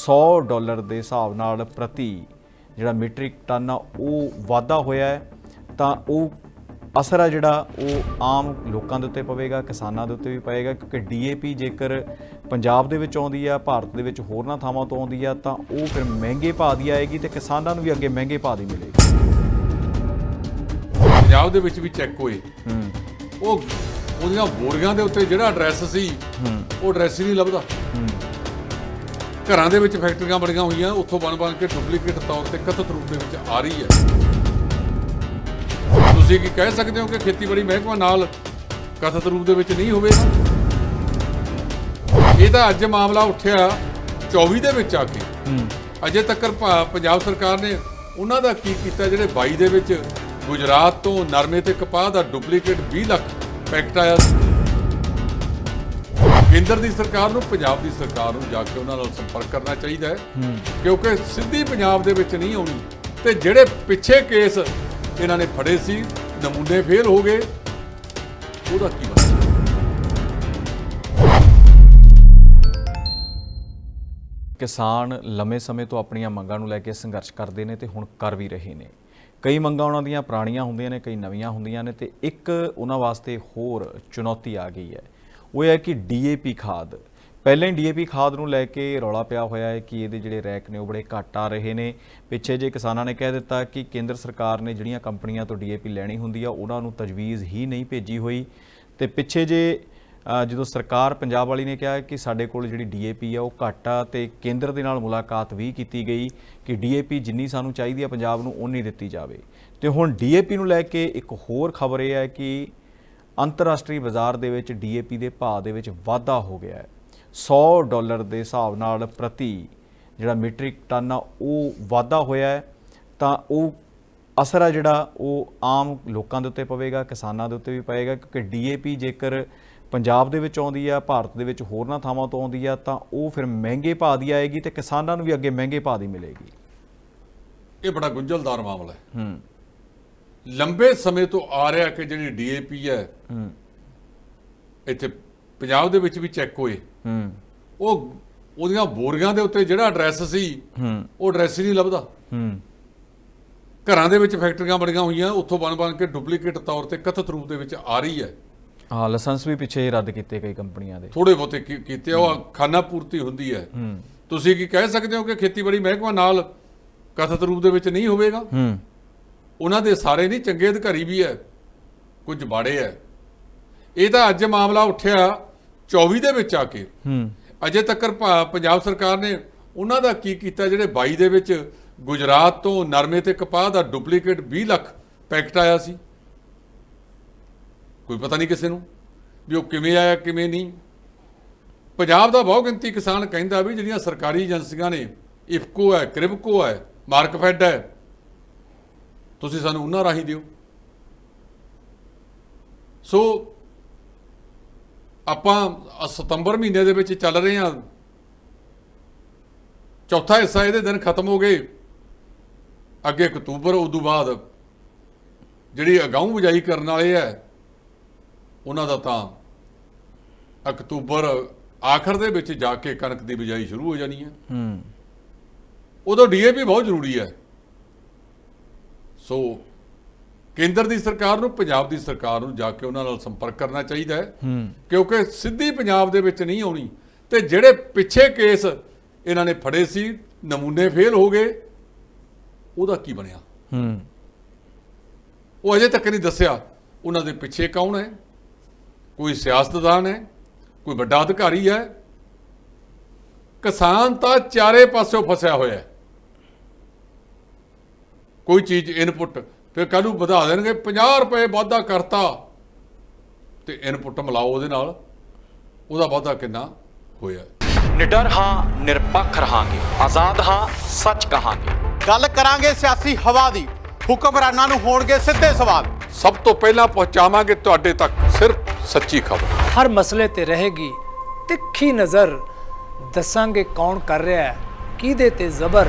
100 dollar ਦੇ ਹਿਸਾਬ ਨਾਲ ਪ੍ਰਤੀ ਜਿਹੜਾ ਮੀਟ੍ਰਿਕ ਟਨ ਆ ਉਹ ਵਾਧਾ ਹੋਇਆ ਹੈ। ਤਾਂ ਉਹ ਅਸਰ ਆ ਜਿਹੜਾ ਉਹ ਆਮ ਲੋਕਾਂ ਦੇ ਉੱਤੇ ਪਵੇਗਾ ਕਿਸਾਨਾਂ ਦੇ ਉੱਤੇ ਵੀ ਪਏਗਾ ਕਿਉਂਕਿ ਡੀਏਪੀ ਜੇਕਰ ਪੰਜਾਬ ਦੇ ਵਿੱਚ ਆਉਂਦੀ ਆ ਭਾਰਤ ਦੇ ਵਿੱਚ ਹੋਰਨਾਂ ਥਾਵਾਂ ਤੋਂ ਆਉਂਦੀ ਆ ਤਾਂ ਉਹ ਫਿਰ ਮਹਿੰਗੇ ਭਾਅ ਦੀ ਆਏਗੀ ਤੇ ਕਿਸਾਨਾਂ ਨੂੰ ਵੀ ਅੱਗੇ ਮਹਿੰਗੇ ਭਾਅ ਦੀ ਮਿਲੇਗੀ। ਪੰਜਾਬ ਦੇ ਵਿੱਚ ਵੀ ਚੈੱਕ ਹੋਏ। ਹੂੰ। ਉਹ ਉਹਦੀਆਂ ਬੋਰੀਆਂ ਦੇ ਉੱਤੇ ਜਿਹੜਾ ਐਡਰੈਸ ਸੀ ਹੂੰ। ਉਹ ਐਡਰੈਸ ਹੀ ਨਹੀਂ ਲੱਭਦਾ। ਹੂੰ। ਘਰਾਂ ਦੇ ਵਿੱਚ ਫੈਕਟਰੀਆਂ ਬਣੀਆਂ ਹੋਈਆਂ ਉੱਥੋਂ ਬਣ ਬਣ ਕੇ ਡੁਪਲੀਕੇਟ ਤੌਰ ਤੇ ਕਥਿਤ ਰੂਪ ਦੇ ਵਿੱਚ ਆ ਰਹੀ ਹੈ। ਤੁਸੀਂ ਕੀ ਕਹਿ ਸਕਦੇ ਹੋ ਕਿ ਖੇਤੀਬਾੜੀ ਮਹਿਕਮਾ ਨਾਲ ਕਥਿਤ ਰੂਪ ਦੇ ਵਿੱਚ ਨਹੀਂ ਹੋਵੇਗਾ? ਇਹ ਤਾਂ ਅੱਜ ਮਾਮਲਾ ਉੱਠਿਆ 24 ਦੇ ਵਿੱਚ ਆ ਕੇ। ਅਜੇ ਤੱਕ ਪੰਜਾਬ ਸਰਕਾਰ ਨੇ ਉਹਨਾਂ ਦਾ ਕੀ ਕੀਤਾ ਜਿਹੜੇ 22 ਦੇ ਵਿੱਚ ਗੁਜਰਾਤ ਤੋਂ ਨਰਮੇ ਤੇ ਕਪਾਹ ਦਾ ਡੁਪਲੀਕੇਟ 20 ਲੱਖ ਪੈਕਟ ਆਇਆ ਸੀ। ਕੇਂਦਰ ਦੀ ਸਰਕਾਰ ਨੂੰ ਪੰਜਾਬ ਦੀ ਸਰਕਾਰ ਨੂੰ ਜਾ ਕੇ ਉਹਨਾਂ ਨਾਲ ਸੰਪਰਕ ਕਰਨਾ ਚਾਹੀਦਾ ਹੈ। ਕਿਉਂਕਿ ਸਿੱਧੀ ਪੰਜਾਬ ਦੇ ਵਿੱਚ ਨਹੀਂ ਆਉਣੀ। ਤੇ ਜਿਹੜੇ ਪਿੱਛੇ ਕੇਸ ਇਹਨਾਂ ਨੇ ਫੜੇ ਸੀ ਨਮੂਨੇ ਫੇਲ ਹੋ ਗਏ ਉਹਦਾ ਕੀ ਬਣਿਆ ਕਿਸਾਨ ਲੰਮੇ ਸਮੇਂ ਤੋਂ ਆਪਣੀਆਂ ਮੰਗਾਂ ਨੂੰ ਲੈ ਕੇ ਸੰਘਰਸ਼ ਕਰਦੇ ਨੇ ਤੇ ਹੁਣ ਕਰ ਵੀ ਰਹੇ ਨੇ। ਕਈ ਮੰਗਾਂ ਉਹਨਾਂ ਦੀਆਂ ਪੁਰਾਣੀਆਂ ਹੁੰਦੀਆਂ ਨੇ ਕਈ ਨਵੀਆਂ ਹੁੰਦੀਆਂ ਨੇ ਤੇ ਇੱਕ ਉਹਨਾਂ ਵਾਸਤੇ ਹੋਰ ਚੁਣੌਤੀ ਆ ਗਈ ਹੈ। ਉਹ ਹੈ ਕਿ ਡੀਏਪੀ ਖਾਦ। ਪਹਿਲਾਂ ਹੀ ਡੀਏਪੀ ਖਾਦ ਨੂੰ ਲੈ ਕੇ ਰੌਲਾ ਪਿਆ ਹੋਇਆ ਹੈ ਕਿ ਇਹਦੇ ਜਿਹੜੇ ਰੈਕ ਨੇ ਉਹ ਬੜੇ ਘੱਟ ਆ ਰਹੇ ਨੇ। ਪਿੱਛੇ ਜੇ ਕਿਸਾਨਾਂ ਨੇ ਕਹਿ ਦਿੱਤਾ ਕਿ ਕੇਂਦਰ ਸਰਕਾਰ ਨੇ ਜਿਹੜੀਆਂ ਕੰਪਨੀਆਂ ਤੋਂ ਡੀਏਪੀ ਲੈਣੀ ਹੁੰਦੀ ਆ, ਉਹਨਾਂ ਨੂੰ ਤਜਵੀਜ਼ ਹੀ ਨਹੀਂ ਭੇਜੀ ਹੋਈ। ਤੇ ਪਿੱਛੇ ਜੇ ਜਦੋਂ ਸਰਕਾਰ ਪੰਜਾਬ ਵਾਲੀ ਨੇ ਕਿਹਾ ਕਿ ਸਾਡੇ ਕੋਲ ਜਿਹੜੀ ਡੀਏਪੀ ਆ, ਉਹ ਘੱਟ ਆ, ਤੇ ਕੇਂਦਰ ਦੇ ਨਾਲ ਮੁਲਾਕਾਤ ਵੀ ਕੀਤੀ ਗਈ ਕਿ ਡੀਏਪੀ ਜਿੰਨੀ ਸਾਨੂੰ ਚਾਹੀਦੀ ਆ ਪੰਜਾਬ ਨੂੰ ਉਨੀ ਦਿੱਤੀ ਜਾਵੇ। ਤੇ ਹੁਣ ਡੀਏਪੀ ਨੂੰ ਲੈ ਕੇ ਇੱਕ ਹੋਰ ਖਬਰ ਇਹ ਹੈ ਕਿ ਅੰਤਰਰਾਸ਼ਟਰੀ ਬਾਜ਼ਾਰ ਦੇ ਵਿੱਚ ਡੀਏਪੀ ਦੇ ਭਾਅ ਦੇ ਵਿੱਚ ਵਾਧਾ ਹੋ ਗਿਆ ਹੈ। 100 ਡਾਲਰ ਦੇ ਹਿਸਾਬ ਨਾਲ ਪ੍ਰਤੀ ਜਿਹੜਾ ਮੀਟ੍ਰਿਕ ਟਨ ਆ ਉਹ ਵਾਧਾ ਹੋਇਆ ਹੈ। ਤਾਂ ਉਹ ਅਸਰ ਆ ਜਿਹੜਾ ਉਹ ਆਮ ਲੋਕਾਂ ਦੇ ਉੱਤੇ ਪਵੇਗਾ ਕਿਸਾਨਾਂ ਦੇ ਉੱਤੇ ਵੀ ਪਏਗਾ ਕਿਉਂਕਿ ਡੀਏਪੀ ਜੇਕਰ ਪੰਜਾਬ ਦੇ ਵਿੱਚ ਆਉਂਦੀ ਆ ਭਾਰਤ ਦੇ ਵਿੱਚ ਹੋਰਨਾਂ ਥਾਵਾਂ ਤੋਂ ਆਉਂਦੀ ਆ ਤਾਂ ਉਹ ਫਿਰ ਮਹਿੰਗੇ ਭਾਅ ਦੀ ਆਏਗੀ ਤੇ ਕਿਸਾਨਾਂ ਨੂੰ ਵੀ ਅੱਗੇ ਮਹਿੰਗੇ ਭਾਅ ਦੀ ਮਿਲੇਗੀ। ਇਹ ਬੜਾ ਗੁੰਝਲਦਾਰ ਮਾਮਲਾ ਹੈ। ਹੂੰ। ਲੰਬੇ ਸਮੇਂ ਤੋਂ ਆ ਰਿਹਾ ਕਿ ਜਿਹੜੀ ਡੀਏਪੀ ਹੈ ਹੂੰ। ਇੱਥੇ ਪੰਜਾਬ ਦੇ ਵਿੱਚ ਵੀ ਚੈੱਕ ਹੋਏ। ਹੂੰ। ਉਹ ਉਹਦੀਆਂ ਬੋਰੀਆਂ ਦੇ ਉੱਤੇ ਜਿਹੜਾ ਐਡਰੈਸ ਸੀ ਹੂੰ। ਉਹ ਐਡਰੈਸ ਹੀ ਨਹੀਂ ਲੱਭਦਾ। ਹੂੰ। ਘਰਾਂ ਦੇ ਵਿੱਚ ਫੈਕਟਰੀਆਂ ਬਣੀਆਂ ਹੋਈਆਂ ਉੱਥੋਂ ਬਣ ਬਣ ਕੇ ਡੁਪਲੀਕੇਟ ਤੌਰ ਤੇ ਕਥਿਤ ਰੂਪ ਦੇ ਵਿੱਚ ਆ ਰਹੀ ਹੈ। ਹਾਂ ਲਾਇਸੈਂਸ ਵੀ ਪਿੱਛੇ ਹੀ ਰੱਦ ਕੀਤੇ ਕਈ ਕੰਪਨੀਆਂ ਦੇ। ਥੋੜੇ ਬਹੁਤੇ ਕੀਤੇ ਉਹ ਖਾਨਾ ਪੂਰਤੀ ਹੁੰਦੀ ਹੈ। ਹੂੰ। ਤੁਸੀਂ ਕੀ ਕਹਿ ਸਕਦੇ ਹੋ ਕਿ ਖੇਤੀਬਾੜੀ ਮਹਿਕਮਾ ਨਾਲ ਕਥਿਤ ਰੂਪ ਦੇ ਵਿੱਚ ਨਹੀਂ ਹੋਵੇਗਾ? ਹੂੰ। ਉਹਨਾਂ ਦੇ ਸਾਰੇ ਨਹੀਂ ਚੰਗੇ ਅਧਿਕਾਰੀ ਵੀ ਹੈ ਕੁਝ ਬਾੜੇ ਹੈ। ਇਹ ਤਾਂ ਅੱਜ ਮਾਮਲਾ ਉੱਠਿਆ 24 ਦੇ ਵਿੱਚ ਆ ਕੇ। ਹੂੰ। ਅਜੇ ਤੱਕ ਪੰਜਾਬ ਸਰਕਾਰ ਨੇ ਉਹਨਾਂ ਦਾ ਕੀ ਕੀਤਾ ਜਿਹੜੇ 22 ਦੇ ਵਿੱਚ ਗੁਜਰਾਤ ਤੋਂ ਨਰਮੇ ਤੇ ਕਪਾਹ ਦਾ ਡੁਪਲੀਕੇਟ 20 ਲੱਖ ਪੈਕਟ ਆਇਆ ਸੀ। ਕੋਈ ਪਤਾ ਨਹੀਂ ਕਿਸੇ ਨੂੰ ਵੀ ਉਹ ਕਿਵੇਂ ਆਇਆ ਕਿਵੇਂ ਨਹੀਂ। ਪੰਜਾਬ ਦਾ ਬਹੁ ਗਿਣਤੀ ਕਿਸਾਨ ਕਹਿੰਦਾ ਵੀ ਜਿਹੜੀਆਂ ਸਰਕਾਰੀ ਏਜੰਸੀਆਂ ਨੇ ਇਫਕੋ ਹੈ ਕ੍ਰਿਬਕੋ ਹੈ ਮਾਰਕਫੈਡ ਹੈ ਤੁਸੀਂ ਸਾਨੂੰ ਉਹਨਾਂ ਰਾਹੀਂ ਦਿਓ। ਸੋ ਆਪਾਂ ਸਤੰਬਰ ਮਹੀਨੇ ਦੇ ਵਿੱਚ ਚੱਲ ਰਹੇ ਹਾਂ। ਚੌਥਾ ਹਿੱਸਾ ਇਹਦੇ ਦਿਨ ਖਤਮ ਹੋ ਗਏ। ਅੱਗੇ ਅਕਤੂਬਰ ਉਦੋਂ ਬਾਅਦ ਜਿਹੜੀ ਅਗਾਊਂ ਬਜਾਈ ਕਰਨ ਵਾਲੇ ਐ ਉਹਨਾਂ ਦਾ ਤਾਂ ਅਕਤੂਬਰ ਆਖਰ ਦੇ ਵਿੱਚ ਜਾ ਕੇ ਕਣਕ ਦੀ ਬਿਜਾਈ ਸ਼ੁਰੂ ਹੋ ਜਾਣੀ ਹੈ ਹੂੰ। ਉਦੋਂ ਡੀਏਪੀ ਬਹੁਤ ਜ਼ਰੂਰੀ ਹੈ ਸੋ ਕੇਂਦਰ ਦੀ ਸਰਕਾਰ ਨੂੰ ਪੰਜਾਬ ਦੀ ਸਰਕਾਰ ਨੂੰ ਜਾ ਕੇ ਉਹਨਾਂ ਨਾਲ ਸੰਪਰਕ ਕਰਨਾ ਚਾਹੀਦਾ ਹੈ। ਕਿਉਂਕਿ ਸਿੱਧੀ ਪੰਜਾਬ ਦੇ ਵਿੱਚ ਨਹੀਂ ਆਉਣੀ ਤੇ ਜਿਹੜੇ ਪਿੱਛੇ ਕੇਸ ਇਹਨਾਂ ਨੇ ਫੜੇ ਸੀ ਨਮੂਨੇ ਫੇਲ ਹੋ ਗਏ ਉਹਦਾ ਕੀ ਬਣਿਆ? ਹੂੰ। ਉਹ ਅਜੇ ਤੱਕ ਨਹੀਂ ਦੱਸਿਆ ਉਹਨਾਂ ਦੇ ਪਿੱਛੇ ਕੌਣ ਹੈ। ਕੋਈ ਸਿਆਸਤਦਾਨ ਹੈ ਕੋਈ ਵੱਡਾ ਅਧਿਕਾਰੀ ਹੈ। ਕਿਸਾਨ ਤਾਂ ਚਾਰੇ ਪਾਸਿਓਂ ਫਸਿਆ ਹੋਇਆ ਹੈ। ਕੋਈ ਚੀਜ਼ ਇਨਪੁੱਟ ਫਿਰ ਕੱਲ੍ਹ ਨੂੰ ਵਧਾ ਦੇਣਗੇ 50 ਰੁਪਏ ਵਾਧਾ ਕਰਤਾ। ਤੇ ਇਨਪੁੱਟ ਮਿਲਾਓ ਉਹਦੇ ਨਾਲ ਉਹਦਾ ਵਾਧਾ ਕਿੰਨਾ ਹੋਇਆ? ਨਿਡਰ ਹਾਂ ਨਿਰਪੱਖ ਰਹਾਂਗੇ ਆਜ਼ਾਦ ਹਾਂ ਸੱਚ ਕਹਾਂਗੇ। ਗੱਲ ਕਰਾਂਗੇ ਸਿਆਸੀ ਹਵਾ ਦੀ ਹੁਕਮਰਾਨਾਂ ਨੂੰ ਹੋਣਗੇ ਸਿੱਧੇ ਸਵਾਲ। ਸਭ ਤੋਂ ਪਹਿਲਾਂ ਪਹੁੰਚਾਵਾਂਗੇ ਤੁਹਾਡੇ ਤੱਕ ਸਿਰਫ ਸੱਚੀ ਖਬਰ। ਹਰ ਮਸਲੇ ਤੇ ਰਹੇਗੀ ਤਿੱਖੀ ਨਜ਼ਰ। ਦੱਸਾਂਗੇ ਕੌਣ ਕਰ ਰਿਹਾ ਹੈ ਕਿਹਦੇ ਤੇ ਜ਼ਬਰ।